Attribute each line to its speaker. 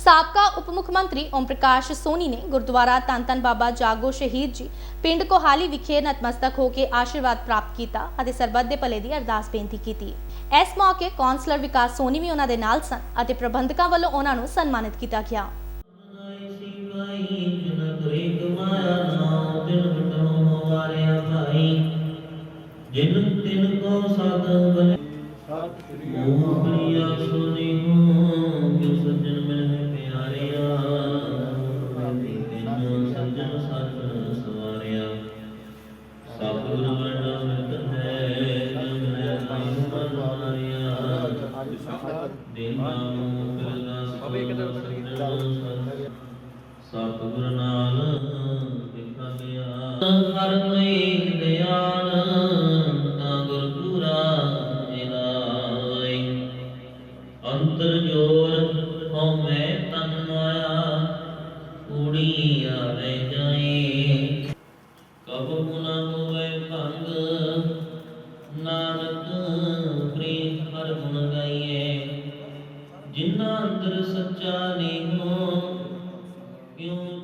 Speaker 1: ਸਾਬਕਾ ਉਪ ਮੁੱਖ ਮੰਤਰੀ ਓਮ ਪ੍ਰਕਾਸ਼ ਸੋਨੀ ਨੇ ਗੁਰਦੁਆਰਾ ਧੰਨ ਬਾਬਾ ਜਾਗੋ ਸ਼ਹੀਦ ਜੀ ਪਿੰਡ ਕੋਹਾਲੀ ਵਿਖੇ ਨਤਮਸਤਕ ਹੋ ਕੇ ਆਸ਼ੀਰਵਾਦ ਪ੍ਰਾਪਤ ਕੀਤਾ ਅਤੇ ਸਰਬੱਤ ਦੇ ਭਲੇ ਦੀ ਅਰਦਾਸ ਬੇਨਤੀ ਕੀਤੀ। ਇਸ ਮੌਕੇ ਕੌਂਸਲਰ ਵਿਕਾਸ ਸੋਨੀ ਵੀ ਉਹਨਾਂ ਦੇ ਨਾਲ ਸਨ ਅਤੇ ਪ੍ਰਬੰਧਕਾਂ ਵੱਲੋਂ ਉਹਨਾਂ ਨੂੰ ਸਨਮਾਨਿਤ ਕੀਤਾ ਗਿਆ।
Speaker 2: ਜਿਨ ਤਿਨ ਕੋ ਸਦ ਬਨੇ ਮੋਹ ਪ੍ਰਿਆ ਸੁਨੀ ਸਤਿਗੁਰ ਨਾਲ ਦੇਖਾ ਗਿਆ ਹਰ ਲਈ ਦਿਆਲ ਤਾਂ ਗੁਰ ਪੂਰਾ ਮਿਲਾਈ ਅੰਤਰ ਜੋਰ ਹਉ ਮੈਂ ਤਨ ਮਾਇਆ ਕੂੜੀ ਆਵੇ ਜਾਏ ਨਾਨਕ ਹਰ ਗੁਣ ਗਾਈਏ ਜਿਨ੍ਹਾਂ ਅੰਦਰ ਸੱਚਾ ਨਹੀਂ ਹੋ ਕਿਉ